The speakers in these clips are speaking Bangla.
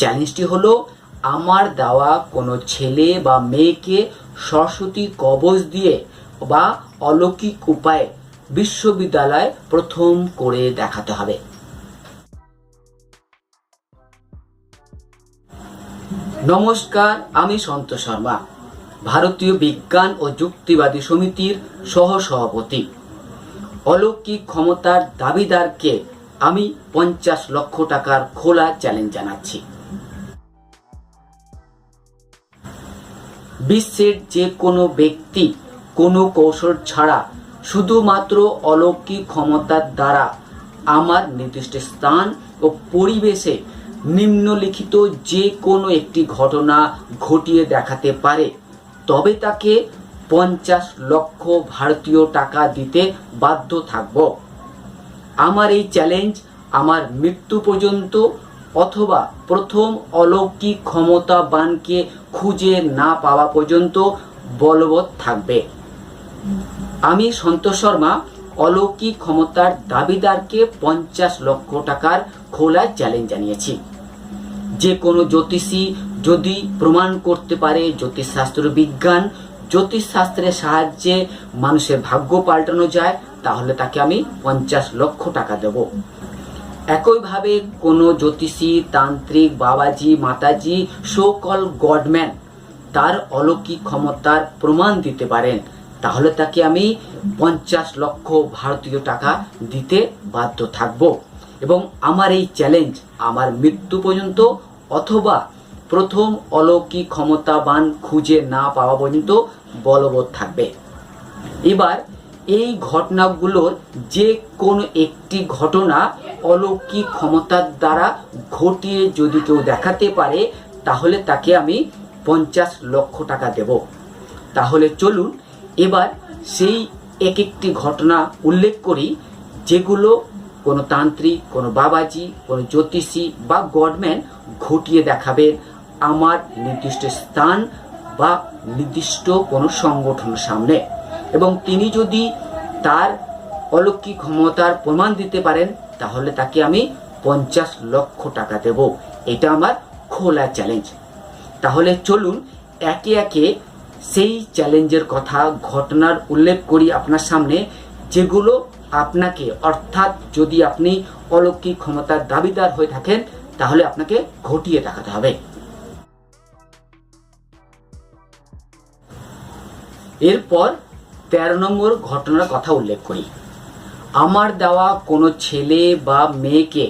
চ্যালেঞ্জটি হলো, আমার দেওয়া কোনো ছেলে বা মেয়েকে সরস্বতী কবচ দিয়ে বা অলৌকিক উপায়ে বিশ্ববিদ্যালয় প্রথম করে দেখাতে হবে। নমস্কার, আমি সন্তোষ শর্মা, ভারতীয় বিজ্ঞান ও যুক্তিবাদী সমিতির সহ সভাপতি অলৌকিক ক্ষমতার দাবিদারকে আমি পঞ্চাশ লক্ষ টাকার খোলা চ্যালেঞ্জ জানাচ্ছি। বিশ্বের যে কোনো ব্যক্তি কোনো কৌশল ছাড়া শুধুমাত্র অলৌকিক ক্ষমতার দ্বারা আমার নির্দিষ্ট স্থান ও পরিবেশে নিম্নলিখিত যে কোনো একটি ঘটনা ঘটিয়ে দেখাতে পারে। তবে তাকে পঞ্চাশ লক্ষ ভারতীয় টাকা দিতে বাধ্য থাকব। আমার এই চ্যালেঞ্জ আমার মৃত্যু পর্যন্ত অথবা প্রথম অলৌকিক ক্ষমতাবানকে খুঁজে না পাওয়া পর্যন্ত বলবৎ থাকবে। আমি সন্তোষ শর্মা, অলৌকিক ক্ষমতার দাবিদারকে পঞ্চাশ লক্ষ টাকার খোলা চ্যালেঞ্জ জানিয়েছি। যে কোনো জ্যোতিষী যদি প্রমাণ করতে পারে জ্যোতিষশাস্ত্র বিজ্ঞান, জ্যোতিষশাস্ত্রের সাহায্যে মানুষের ভাগ্য পাল্টানো যায়, তাহলে তাকে আমি পঞ্চাশ লক্ষ টাকা দেব। একইভাবে কোনো জ্যোতিষী, তান্ত্রিক, বাবাজি, মাতাজি সোকল গডম্যান তার অলৌকিক ক্ষমতার প্রমাণ দিতে পারেন। তাহলে তাকে আমি পঞ্চাশ লক্ষ ভারতীয় টাকা দিতে বাধ্য থাকব। এবং আমার এই চ্যালেঞ্জ আমার মৃত্যু পর্যন্ত অথবা প্রথম অলৌকিক ক্ষমতাবান খুঁজে না পাওয়া পর্যন্ত বলবৎ থাকবে। এবার এই ঘটনাগুলোর যে কোনো একটি ঘটনা অলৌকিক ক্ষমতার দ্বারা ঘটিয়ে যদি কেউ দেখাতে পারে, তাহলে তাকে আমি পঞ্চাশ লক্ষ টাকা দেব। তাহলে চলুন, এবার সেই এক একটি ঘটনা উল্লেখ করি, যেগুলো কোনো তান্ত্রিক, কোনো বাবাজি, কোনো জ্যোতিষী বা গডম্যান ঘটিয়ে দেখাবে আমার নির্দিষ্ট স্থান বা নির্দিষ্ট কোনো সংগঠনের সামনে। এবং তিনি যদি তার অলৌকিক ক্ষমতার প্রমাণ দিতে পারেন, তাহলে তাকে আমি পঞ্চাশ লক্ষ টাকা দেব। এটা আমার খোলা চ্যালেঞ্জ তাহলে চলুন, একে একে সেই চ্যালেঞ্জের কথা, ঘটনার উল্লেখ করি আপনার সামনে, যেগুলো আপনাকে, অর্থাৎ যদি আপনি অলৌকিক ক্ষমতার দাবিদার হয়ে থাকেন, তাহলে আপনাকে ঘটিয়ে দেখাতে হবে। এরপর তেরো নম্বর ঘটনার কথা উল্লেখ করি। আমার দেওয়া কোনো ছেলে বা মেয়েকে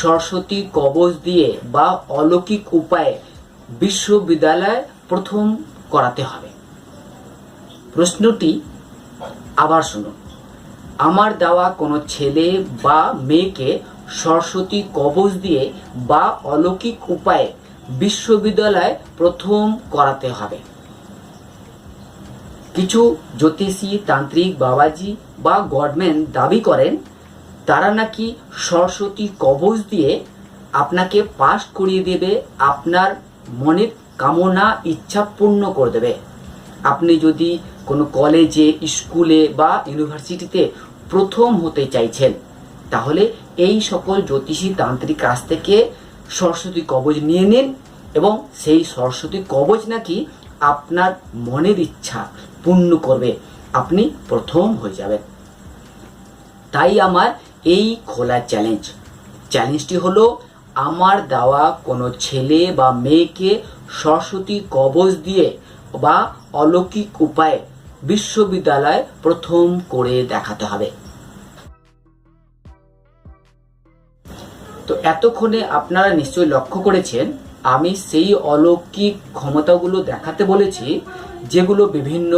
সরস্বতী কবচ দিয়ে বা অলৌকিক উপায়ে বিশ্ববিদ্যালয় প্রথম করাতে হবে। প্রশ্নটি আবার শুনুন। আমার দেওয়া কোনো ছেলে বা মেয়েকে সরস্বতী কবচ দিয়ে বা অলৌকিক উপায়ে বিশ্ববিদ্যালয় প্রথম করাতে হবে। কিছু জ্যোতিষী, তান্ত্রিক বাবাজি বা গডম্যান দাবি করেন, তারা নাকি সরস্বতী কবচ দিয়ে আপনাকে পাশ করিয়ে দেবে, আপনার মনের কামনা ইচ্ছা পূর্ণ করে দেবে। আপনি যদি কোনো কলেজে, স্কুলে বা ইউনিভার্সিটিতে প্রথম হতে চাইছেন, তাহলে এই সকল জ্যোতিষী, তান্ত্রিক কাছ থেকে সরস্বতী কবচ নিয়ে নিন এবং সেই সরস্বতী কবচ নাকি আপনার মনের ইচ্ছা পূর্ণ করবে, আপনি প্রথম হয়ে যাবেন। তাই আমার এই খোলা চ্যালেঞ্জ চ্যালেঞ্জটি হলো, আমার দেওয়া কোনো ছেলে বা মেয়েকে সরস্বতী কবচ দিয়ে বা অলৌকিক উপায়ে বিশ্ববিদ্যালয় প্রথম করে দেখাতে হবে। তো এতক্ষণে আপনারা নিশ্চয়ই লক্ষ্য করেছেন আমি সেই অলৌকিক ক্ষমতাগুলো দেখাতে বলেছি, যেগুলো বিভিন্ন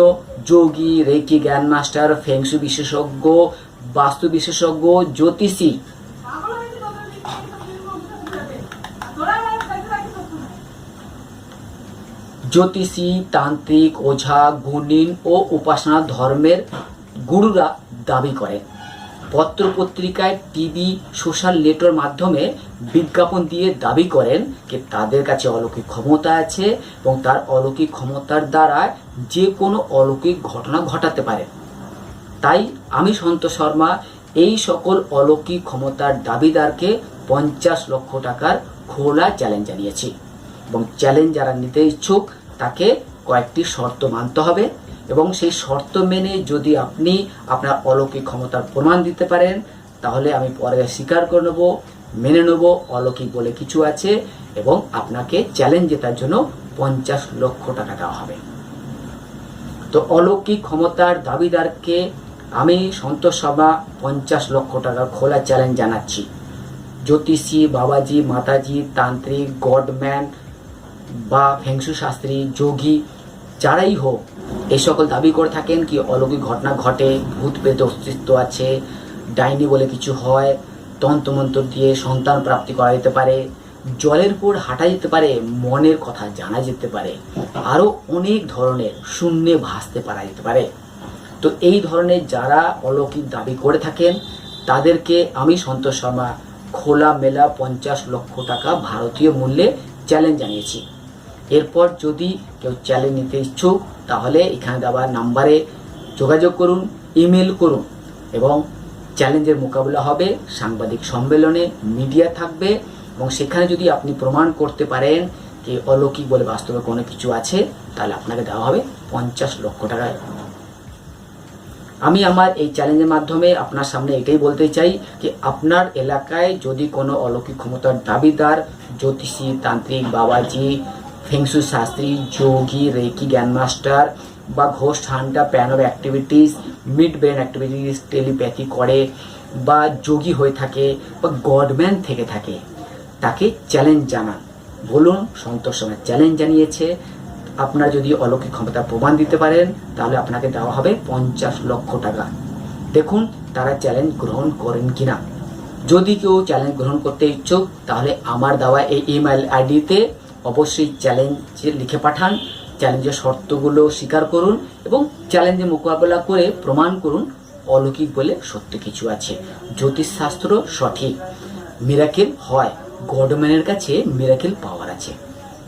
যোগী রেকি জ্ঞান মাস্টার ফেংসু বিশেষজ্ঞ, বাস্তু বিশেষজ্ঞ, জ্যোতিষী। জ্যোতিষী, তান্ত্রিক, ওঝা, গুণিন ও উপাসনা ধর্মের গুরুরা দাবি করেন পত্রপত্রিকায় টিভি, সোশ্যাল নেটওয়ার্ক মাধ্যমে বিজ্ঞাপন দিয়ে দাবি করেন যে তাদের কাছে অলৌকিক ক্ষমতা আছে এবং তার অলৌকিক ক্ষমতার দ্বারা যে কোনো অলৌকিক ঘটনা ঘটাতে পারে। তাই আমি সন্তোষ শর্মা, এই সকল অলৌকিক ক্ষমতার দাবিদারকে পঞ্চাশ লক্ষ টাকার খোলা চ্যালেঞ্জ জানিয়েছি। এবং চ্যালেঞ্জ যারা নিতে ইচ্ছুক, তাকে কয়েকটি শর্ত মানতে হবে। এবং সেই শর্ত মেনে যদি আপনি আপনার অলৌকিক ক্ষমতার প্রমাণ দিতে পারেন, তাহলে আমি পরে স্বীকার করে নেব, মেনে নেব, অলৌকিক বলে কিছু আছে এবং আপনাকে চ্যালেঞ্জ জেতার জন্য পঞ্চাশ লক্ষ টাকা দেওয়া হবে। তো অলৌকিক ক্ষমতার দাবিদারকে আমি সন্তোষ সভা পঞ্চাশ লক্ষ টাকার খোলা চ্যালেঞ্জ জানাচ্ছি। জ্যোতিষী, বাবাজি, মাতাজি, তান্ত্রিক, গডম্যান বা ফেংসু শাস্ত্রী যোগী, যারাই হোক এই সকল দাবি করে থাকেন কি অলৌকিক ঘটনা ঘটে, ভূত প্রেত অস্তিত্ব আছে, ডাইনি বলে কিছু হয়, তন্ত্রমন্ত্র দিয়ে সন্তান প্রাপ্তি করা যেতে পারে, জলের উপর হাঁটা যেতে পারে, মনের কথা জানা যেতে পারে, আরও অনেক ধরনের শূন্যে ভাসতে পারা যেতে পারে। তো এই ধরনের যারা অলৌকিক দাবি করে থাকেন, তাদেরকে আমি সন্তোষ শর্মা, খোলা মেলা পঞ্চাশ লক্ষ টাকা ভারতীয় মূল্যে চ্যালেঞ্জ জানিয়েছি। এরপর যদি কেউ চ্যালেঞ্জ নিতে ইচ্ছুক তাহলে এখানে দেওয়া নাম্বারে যোগাযোগ করুন ইমেল করুন এবং চ্যালেঞ্জের মোকাবিলা হবে, সাংবাদিক সম্মেলনে মিডিয়া থাকবে এবং সেখানে যদি আপনি প্রমাণ করতে পারেন যে অলৌকিক বলে বাস্তবে কোনো কিছু আছে, তাহলে আপনাকে দেওয়া হবে পঞ্চাশ লক্ষ টাকায় আমি আমার এই চ্যালেঞ্জের মাধ্যমে আপনার সামনে এটাই বলতে চাই যে আপনার এলাকায় যদি কোনো অলৌকিক ক্ষমতার দাবিদার, জ্যোতিষী, তান্ত্রিক, বাবাজি ফেংসু শাস্ত্রী, যোগী রেকি জ্ঞানমাস্টার বা ঘোষ ঠান্ডা pan of activities, mid brain activities, telepathy করে বা যোগী হয়ে থাকে বা গডম্যান থেকে থাকে, তাকে চ্যালেঞ্জ জানান। বলুন, সন্তোষ সময় চ্যালেঞ্জ জানিয়েছে। আপনার যদি অলৌকিক ক্ষমতা প্রমাণ দিতে পারেন, তাহলে আপনাকে দেওয়া হবে পঞ্চাশ লক্ষ টাকা। দেখুন, তারা চ্যালেঞ্জ গ্রহণ করেন কি না যদি কেউ চ্যালেঞ্জ গ্রহণ করতে ইচ্ছুক, তাহলে আমার দেওয়া এই ইমেল আইডিতে অবশ্যই চ্যালেঞ্জ লিখে পাঠান চ্যালেঞ্জের শর্তগুলো স্বীকার করুন এবং চ্যালেঞ্জে মোকাবেলা করে প্রমাণ করুন অলৌকিক বলে সত্য কিছু আছে। জ্যোতিষশাস্ত্র সঠিক। মিরাকেল হয়। গডম্যানের কাছে মিরাকেল পাওয়ার আছে।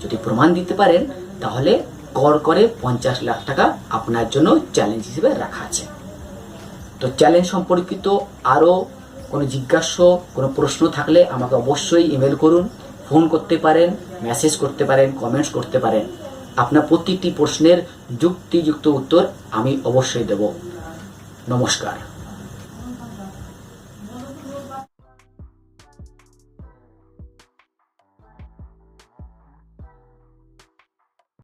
যদি প্রমাণ দিতে পারেন, তাহলে কর করে পঞ্চাশ লাখ টাকা আপনার জন্য চ্যালেঞ্জ হিসেবে রাখা আছে। তো চ্যালেঞ্জ সম্পর্কিত আরও কোনো জিজ্ঞাস্য কোনো প্রশ্ন থাকলে আমাকে অবশ্যই ইমেল করুন। ফোন করতে পারেন, মেসেজ করতে পারেন কমেন্টস করতে পারেন। আপনার প্রতিটি প্রশ্নের যুক্তিযুক্ত উত্তর আমি অবশ্যই দেব। নমস্কার।